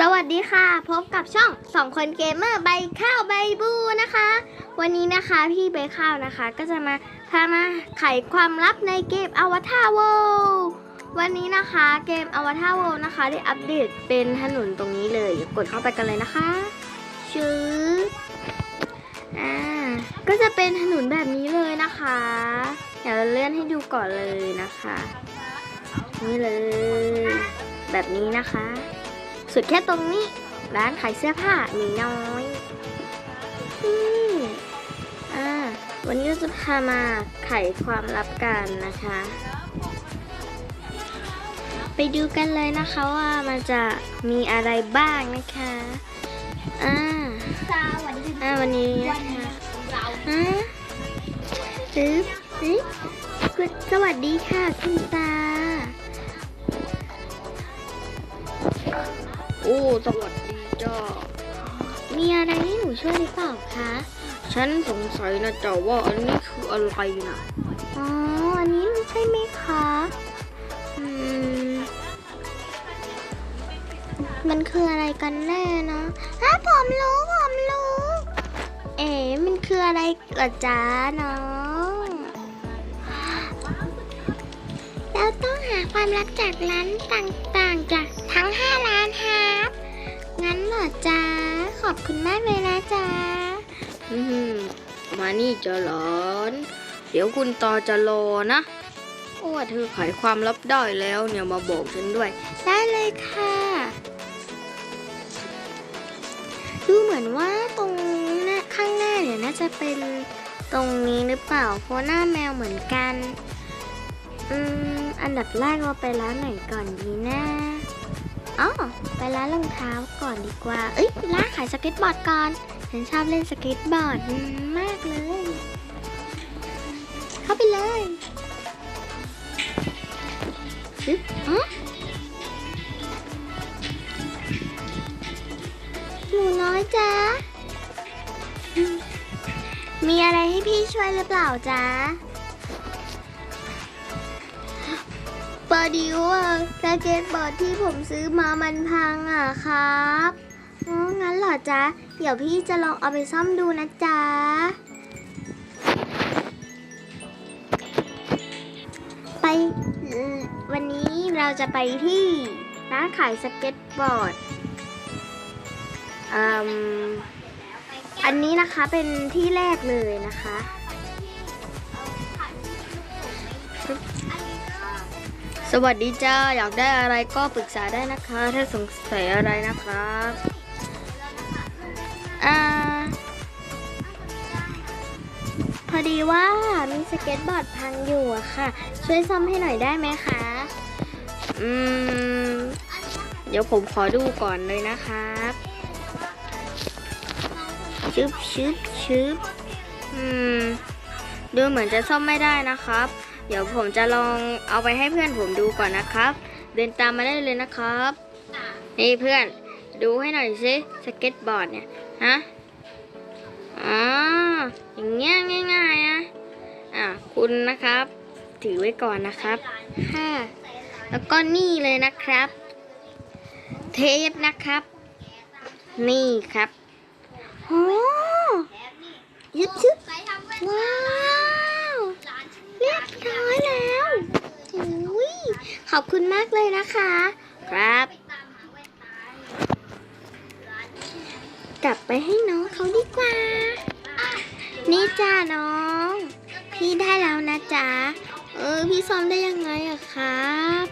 สวัสดีค่ะ พบกับช่องสองคนเกมเมอร์ใบข้าวใบบูนะคะ วันนี้นะคะพี่ใบข้าวนะคะ ก็จะมาพามาไขความลับในเกมอวตารโววันนี้นะคะเกมอวตารโวนะคะ ได้อัปเดตเป็นถนนตรงนี้เลยกดเข้าไปกันเลยนะคะชืดอ่าก็จะเป็นถนนแบบนี้เลยนะคะเดี๋ยวเลื่อนให้ดูก่อนเลยนะคะ นี่เลย แบบนี้นะคะ สุดแค่ตรงนี้ ร้านขายเสื้อผ้ามีน้อยอืมอ่าวันนี้จะพามาไขความลับกันนะคะ ไปดูกันเลยนะคะว่ามันจะมีอะไรบ้างนะคะอ่าอ่าวันนี้นะคะอ่าซื้อซื้อสวัสดีค่ะ คุณตา โอ้สวัสดีจ้ามีอะไรให้หนูช่วยหรือเปล่าคะ ฉันสงสัยนะจ้าว่าอันนี้คืออะไรนะอ๋อ อันนี้มันใช่ไหมคะ อืม มันคืออะไรกันแน่นะฮะผมรู้ผมรู้ เอ๋มันคืออะไรเหรอจ๊ะน้องเราต้องหาความรักจากร้านต่าง จ๊ะ ขอบคุณมากเลยนะจ๊ะอืมมานี่จะหลอน เดี๋ยวคุณตาจะรอนะว่าเธอไขความลับได้แล้วเนี่ยมาบอกฉันด้วย ได้เลยค่ะ ดูเหมือนว่าตรงหน้าข้างหน้าเนี่ยน่าจะเป็นตรงนี้หรือเปล่า เพราะหน้าแมวเหมือนกัน อืม อันดับแรกเราไปร้านไหนก่อนดีนะ อ๋อไปร้านรองเท้าก่อนดีกว่า เอ้ยร้านขายสเก็ตบอร์ดก่อนฉันชอบเล่นสเก็ตบอร์ดมากเลย เข้าไปเลยซึบอ๋อหนูน้อยจ๊ะ มีอะไรให้พี่ช่วยหรือเปล่าจ๊ะ พอดีว่าสเก็ตบอร์ดที่ผมซื้อมามันพังอะครับอ๋องั้นเหรอจ๊ะ เดี๋ยวพี่จะลองเอาไปซ่อมดูนะจ๊ะ ไปวันนี้เราจะไปที่ร้านขายสเก็ตบอร์ดอืมอันนี้นะคะเป็นที่แรกเลยนะคะ สวัสดีจ้า อยากได้อะไรก็ปรึกษาได้นะคะ ถ้าสงสัยอะไรนะครับอ่าพอดีว่ามีสเก็ตบอร์ดพังอยู่อะค่ะ ช่วยซ่อมให้หน่อยได้ไหมคะ อืม เดี๋ยวผมขอดูก่อนเลยนะครับชึบชึบชึบอืม ดูเหมือนจะซ่อมไม่ได้นะครับ เดี๋ยวผมจะลองเอาไปให้เพื่อนผมดูก่อนนะครับ เดินตามมาได้เลยนะครับ นี่เพื่อนดูให้หน่อยสิสเก็ตบอร์ดเนี่ยฮะอ๋ออย่างเงี้ยง่ายๆอะอะคุณนะครับ ถือไว้ก่อนนะครับค่ะแล้วก็นี่เลยนะครับ เทปนะครับ นี่ครับโอ้ยึบชึบว้าว เรียบร้อยแล้วอุ้ยขอบคุณมากเลยนะคะ ครับ กลับไปให้น้องเขาดีกว่า นี่จ้าน้อง พี่ได้แล้วนะจ๊ะ เออ พี่ซ้อมได้ยังไงอะครับ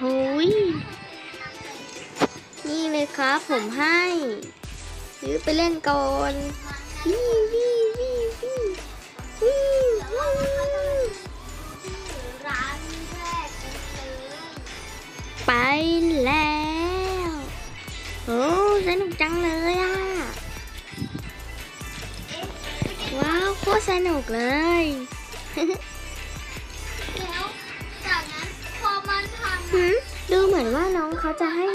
หุยนี่เลยครับผมให้ซื้อไปเล่นก่อน ตรสนุกเลย แล้วจากนั้นพอมันพังหืมดูเหมือนว่าน้องเขาจะให้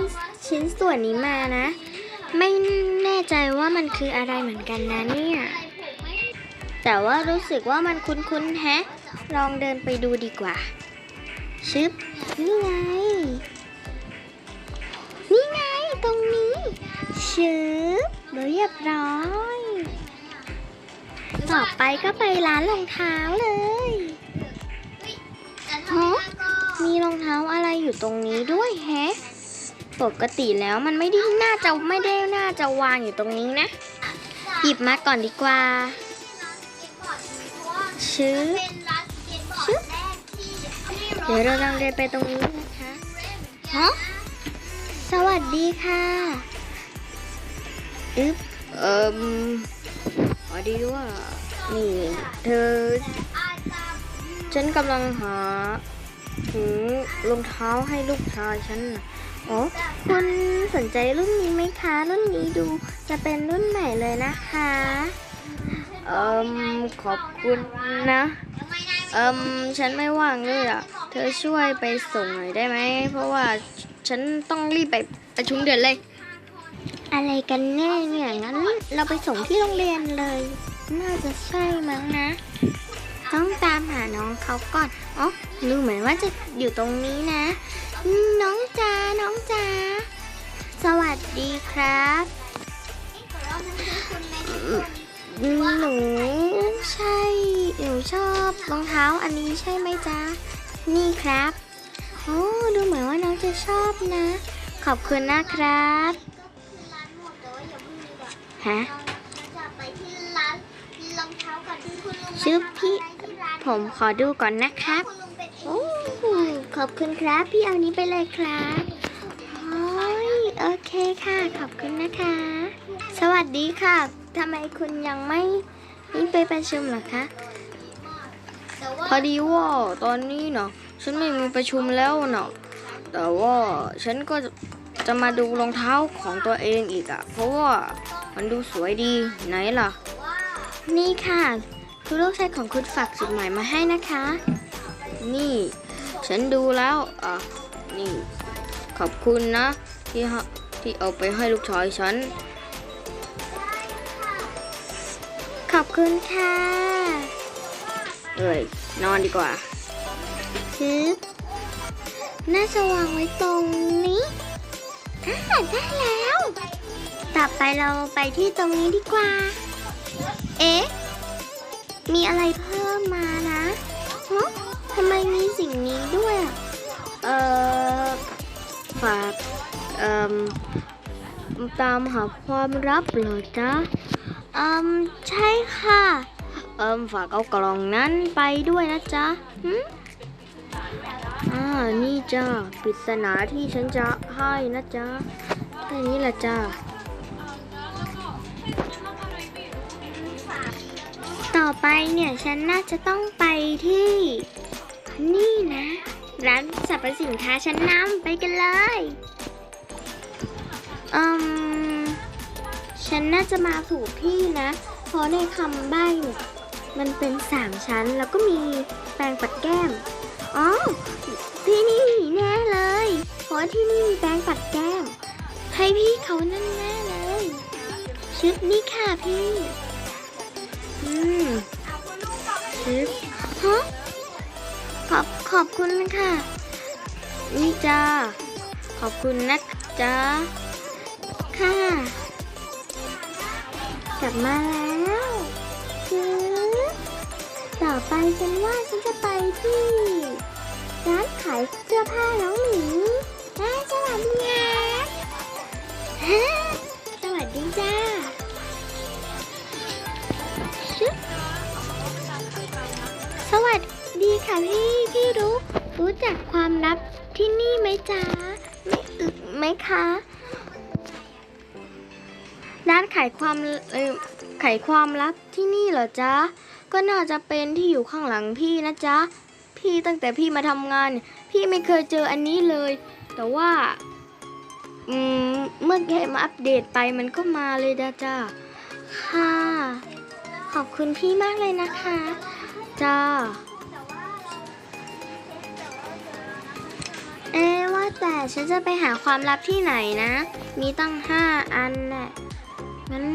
ชิ้นส่วนนี้มานะ ไม่แน่ใจว่ามันคืออะไรเหมือนกันนะเนี่ยใส่ผมไม่แต่ว่ารู้สึกว่ามันคุ้นๆแฮะ ลองเดินไปดูดีกว่า ชึบ นี่ไง นี่ไงตรงนี้ชืบเรียบร้อย ต่อไปก็ไปร้านรองเท้าเลยแต่ทำไมล่ะก็มีรองเท้าอะไรอยู่ตรงนี้ด้วยแฮะ ปกติแล้วมันไม่ได้น่าจะไม่ได้น่าจะวางอยู่ตรงนี้นะ หยิบมาก่อนดีกว่า ชื้อเป็นร้านสเก็ตบอร์ดแรกที่ที่เดี๋ยวเราลองเดินไปตรงนี้นะคะฮะสวัสดีค่ะ อึ๊บเอ่มพอ ดีว่า นี่ เธอ ฉันกำลังหาถุงรองเท้าให้ลูกชายฉันนะอ๋อคุณสนใจรุ่นนี้ไหมคะ รุ่นนี้ดูจะเป็นรุ่นใหม่เลยนะคะ เอมขอบคุณนะ เอิมฉันไม่ว่างเลยอะ เธอช่วยไปส่งหน่อยได้ไหม เพราะว่าฉันต้องรีบไปประชุมเดือนเลย อะไรกันแน่เนี่ยงั้นเราไปส่งที่โรงเรียนเลย น่าจะใช่มั้งนะ ต้องตามหาน้องเขาก่อนอ๋อรู้เหมือนว่าจะอยู่ตรงนี้นะ น้องจ๋าน้องจ๋าสวัสดีครับหนูใช่หนูชอบรองเท้าอันนี้ใช่ไหมจ๊ะ นี่ครับ โอ้ดูเหมือนว่าน้องจะชอบนะ ขอบคุณนะครับ ฮะเราจะไปที่ร้านรองเท้าก่อนที่คุณลุงชื่อพี่ที่ร้านผมขอดูก่อนนะครับคุณลุงเป็นเอโอ้งขอบคุณครับพี่เอานี้ไปเลยครับโอ้ยโอเคค่ะ ขอบคุณนะคะ สวัสดีค่ะทำไมคุณยังไม่ไม่ไปประชุมเหรอคะแต่ว่าพอดีว่าตอนนี้เนาะฉันไม่มีประชุมแล้วเนาะแต่ว่าฉันก็จะมาดูรองเท้าของตัวเองอีกอะเพราะว่า มันดูสวยดีไหนล่ะ นี่ค่ะคุณลูกชายของคุณฝากจดหมายมาให้นะคะ นี่ ฉันดูแล้วอะนี่ ขอบคุณนะ ที่ฮะที่เอาไปให้ลูกชายฉัน ขอบคุณค่ะ เอ้ย นอนดีกว่าฮึบน่าจะวางไว้ตรงนี้อ่าได้แล้ว ต่อไปเราไปที่ตรงนี้ดีกว่า เอ๊ะ มีอะไรเพิ่มมานะฮะทำไมมีสิ่งนี้ด้วยอะเอ่อ ฝาก เอ่มตามหาความลับเหรอจ๊ะอืมใช่ค่ะ เอิมฝากเอากล่องนั้นไปด้วยนะจ๊ะหึอ่า นี่จ้าปริศนาที่ฉันจะให้นะจ๊ะแค่นี้แหละจ้า ต่อไปเนี่ยฉันน่าจะต้องไปที่ นี่นะ ร้านสรรพสินค้าชั้นนำไปกันเลยอืมฉันน่าจะมาถูกที่นะ เพราะในคำใบ้เนี่ยมันเป็นสามชั้นแล้วก็มีแปรงปัดแก้ม อ๋อ ที่นี่แน่เลย เพราะที่นี่มีแปรงปัดแก้ม ให้พี่เขานั่นแน่เลย ชุดนี้ค่ะพี่ อืมชิปฮะขอบขอบคุณค่ะ นี่จ้า ขอบคุณนะจ๊ะค่ะ กลับมาแล้วคือต่อไปฉันว่าฉันจะไปที่ ร้านขายเสื้อผ้าน้องหมีอ่สวัสดีค่ะ สวัสดีค่ะพี่พี่รู้รู้จักความลับที่นี่ไหมจ๊ะไม่อึกไหมคะร้านขายความเออขายความลับที่นี่เหรอจ๊ะก็น่าจะเป็นที่อยู่ข้างหลังพี่นะจ๊ะพี่ตั้งแต่พี่มาทำงาน พี่ไม่เคยเจออันนี้เลย แต่ว่าเมื่อเกมาอัปเดตไปมันก็มาเลยนะจ้าค่ะ ขอบคุณพี่มากเลยนะคะ จ้า เอ๊ว่าแต่ฉันจะไปหาความลับที่ไหนนะ มีตั้งห้าอันแหละ งั้น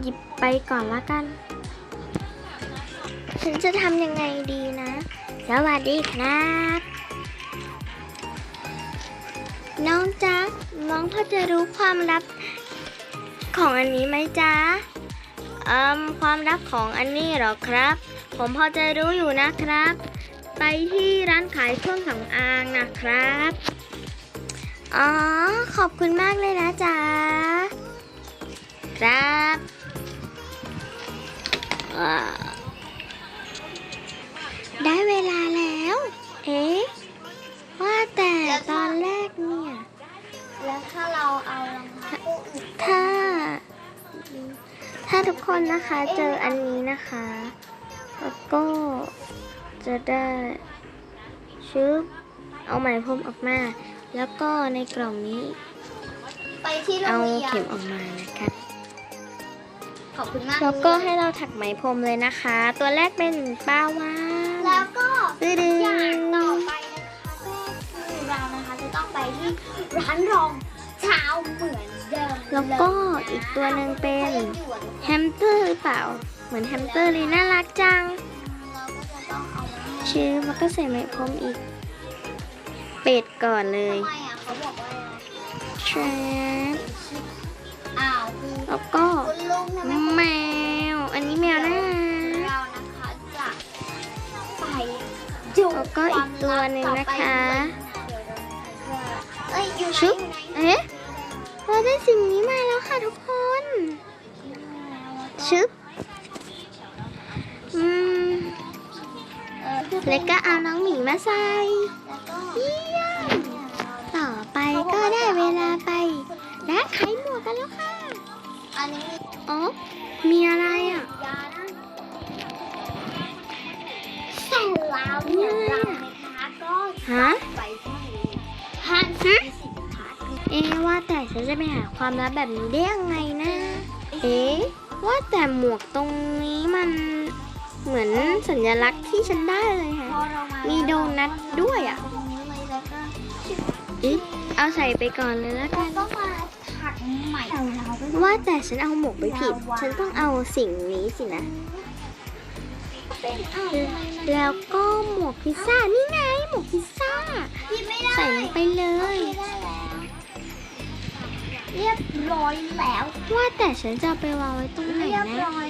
หยิบไปก่อนละกัน ฉันจะทำยังไงดีนะ สวัสดีครับ น้องจ๊ะน้องพอจะรู้ความลับของอันนี้ไหมจ๊ะอืมความลับของอันนี้หรอครับ ผมพอจะรู้อยู่นะครับ ไปที่ร้านขายเครื่องสำอางนะครับ อ๋อ ขอบคุณมากเลยนะจ๊ะ ครับได้เวลาแล้ว เอ๊ะ ว่าแต่ตอนแรกเนี่ย แล้วถ้าเราเอารองเท้าคู่อื่นถ้า ถ้าทุกคนนะคะเจออันนี้นะคะ แล้วก็จะได้ชึบเอาไหมพรมออกมา แล้วก็ในกล่องนี้ ไปที่โรเอางเรียนเข็มออกมานะคะ ขอบคุณมากแล้วก็ให้เราถักไหมพรมเลยนะคะ ตัวแรกเป็นปลาวาฬแล้วก็ ดื้อดื้อย่างต่ออไปนะคะก็คือเรานะคะจะต้องไปที่ร้านรองเท้าเหมือนเดิมแล้วก็อีกตัวหนึ่งเป็นหยวนแฮมสเตอร์หรือเปล่า เหมือนแฮมสเตอร์เลยน่ารักจัง เราก็จะต้องเอามาให้ชื่อแล้วก็ใส่ไหมพรมอีก เป็ดก่อนเลย ทำไมอะเขาบอกว่าอะไรแทรปอ้าวคือแล้วก็คุณลุงทำไมแมว อันนี้แมวน่ารักเรานะคะจะไปดูแล้วก็อีกตัวหนึ่งนะคะ เอ้ยอยู่ไหนชึบอยู่ไหนเอ๊ะเราได้สิ่งนี้มาแล้วค่ะทุกคน ชึบ แล้วก็เอาน้องหมีมาใส่แล้วก็เยี่ยมต่อไปก็ได้เวลาไปร้านขายหมวกกันแล้วค่ะอันนี้มีอ๋อมีอะไรอะยานะเสร็จแล้วเนี่ยเรานะคะก็ฮะไปที่ห้างสรรพสินค้าเอ๊ะว่าแต่ฉันจะไปหาความลับแบบนี้ได้ยังไงนะ เอ๊ะว่าแต่หมวกตรงนี้มัน เหมือนสัญลักษณ์ที่ฉันได้เลยพฮะอเรามามีโดนัทด้วยอะตรงนี้เลยแล้วก็อิ๊ะเอาใส่ไปก่อนเลยแล้วเรากันก็มาถักใหม่ของเราไปว่าแต่ฉันเอาหมวกไปผิด ฉันต้องเอาสิ่งนี้สินะเป็นอ้าวแล้วก็หมวกพิซซ่า นี่ไงหมวกพิซซ่าหยิบไม่ได้ใส่ลงไปเลโอเคยได้แล้วเรียบร้อยแล้ว ว่าแต่ฉันจะเอาไปวางไว้ตรงไหนเรียบนะร้อย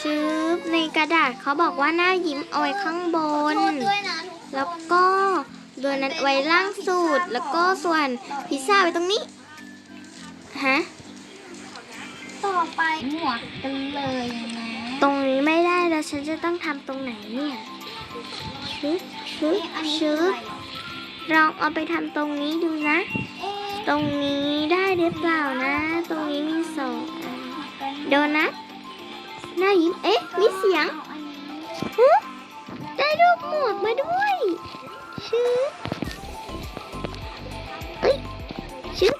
ชึบในกระดาษเขาบอกว่าหน้ายิ้มเอาไว้ข้างบนโทษด้วยนะทุกคนแล้วก็โดนัทไว้ล่างสุด แล้วก็ส่วนพิซซ่าไว้ตรงนี้ ฮะ ต่อไปหมวกกันเลยนะตรงนี้ไม่ได้แล้วฉันจะต้องทำตรงไหนเนี่ย ชึบชึบเอ๊ะอันนี้ชึคืออะบไรลองเอาไปทำตรงนี้ดูนะ เอ๊ะตรงนี้ได้หรือเปล่านะ ตรงนี้มีสองอันโดนัท หน้ายิ้ม เอ๊ะ มีเสียงอาอันนี้ฮะได้รูปหมวกมาด้วยชึบเอ้ยชึบ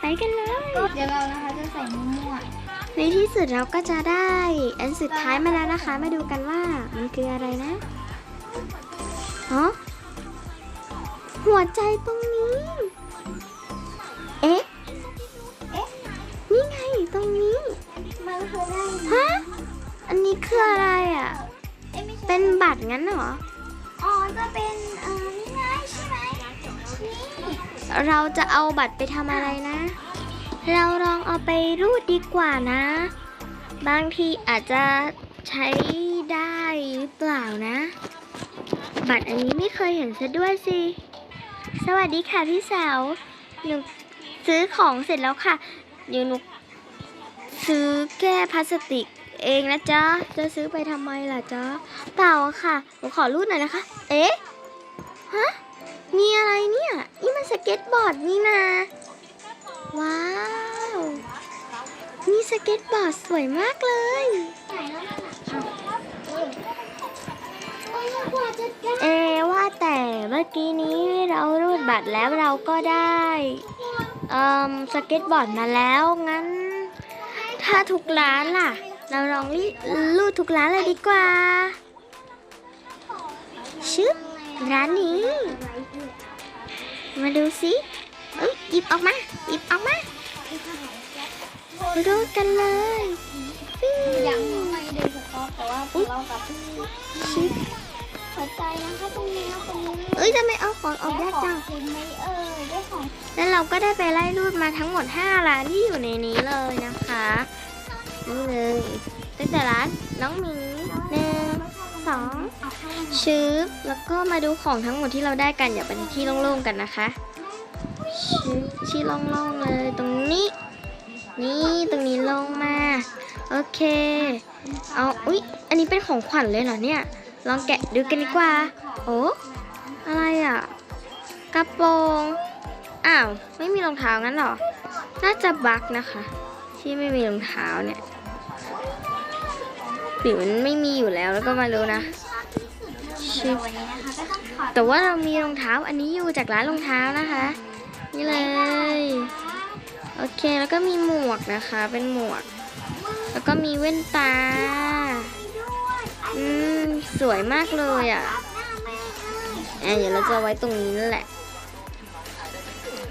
ไปกันเลย เดี๋ยวเรานะคะจะใส่มั่วในที่สุดเราก็จะได้ อันสุดท้ายมาแล้วนะคะ มาดูกันว่ามันคืออะไรนะอ๋อหัวใจตรงนี้เอ๊ะเอ๊ะ นี่ไงตรงนี้ มันคือได้ไหมฮะอันนี้ คืออะไรอะเอ๊ะไม่ใช่เป็นบัตรงั้นเหรอ อ๋อจะเป็นเออนี่ไงใช่ไหมนี่เราจะเอาบัตรไปทำอะไรนะ เราลองเอาไปรูดดีกว่านะ บางทีอาจจะใช้ได้หรือเปล่านะ บัตรอันนี้ไม่เคยเห็นซะด้วยสิ สวัสดีค่ะพี่สาวหนูซื้อของเสร็จแล้วค่ะเดี๋ยวหนูซื้อแก้พลาสติก เองนะจ๊ะ จะซื้อไปทำไมล่ะจ๊ะ เปล่าค่ะ หนูขอรูดหน่อยนะคะ เอ๊ะ ฮะ มีอะไรเนี่ย นี่มันสเก็ตบอร์ดนี่นา ว้าว มีสเก็ตบอร์ดสวยมากเลย เอ้ยโอ้ยกว่าจะได้เอว่าแต่เมื่อกี้นี้เรารูดบัตรแล้วเราก็ได้ เอ่อ สเก็ตบอร์ดมาแล้วงั้น ถ้าทุกร้านล่ะ เราลองรีรูดทุกร้านเลยดีกว่าชึบร้านนี้ มาดูสิเอ้ยหยิบออกมาหยิบออกมารูดกันเลยฟิวยังไม่ได้สต็อปแต่ว่าพอเรากับพี่ชิบพอใจนะคะตรงนี้ตรงนี้เอ้ยจะไม่เอาของออกยากจังเห็นไหมเอ่ยได้ของแล้วเราก็ได้ไปไล่รูดมาทั้งหมด 5 ร้านที่อยู่ในนี้เลยนะคะ นี่เลยตั้งแต่ร้านน้องหมีหนึ่งสองชืบแล้วก็มาดูของทั้งหมดที่เราได้กันอย่าไปที่โล่งๆกันนะคะชืบที่โล่งๆเลย ตรงนี้ นี่ตรงนี้ลงมา โอเค เอาอุ๊ยอันนี้เป็นของขวัญเลยเหรอเนี่ยลองแกะดูกันดีกว่า โอ้อะไรอะกระโปรงอ้าว ไม่มีรองเท้างั้นหรอ น่าจะบักนะคะ ที่ไม่มีรองเท้าเนี่ย หรือมันไม่มีอยู่แล้วแล้วก็มารู้นะชอบที่สุดเลยวันนี้นะคะก็ต้องขอแต่ว่าเรามีรองเท้าอันนี้อยู่จากร้านรองเท้านะคะ นี่เลย โอเคแล้วก็มีหมวกนะคะ เป็นหมวก แล้วก็มีแว่นตาอืม สวยมากเลยอะอะเดี๋ยวเราจะเอาไว้ตรงนี้นั่นแหละ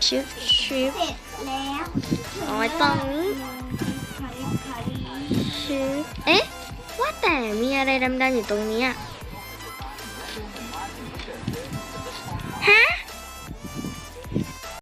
ชิปชิป เสร็จแล้วเอาไว้ตรงนี้ คาริคาริชิป เอ๊ะว่า แต่มีอะไรดำๆอยู่ตรงนี้ฮะ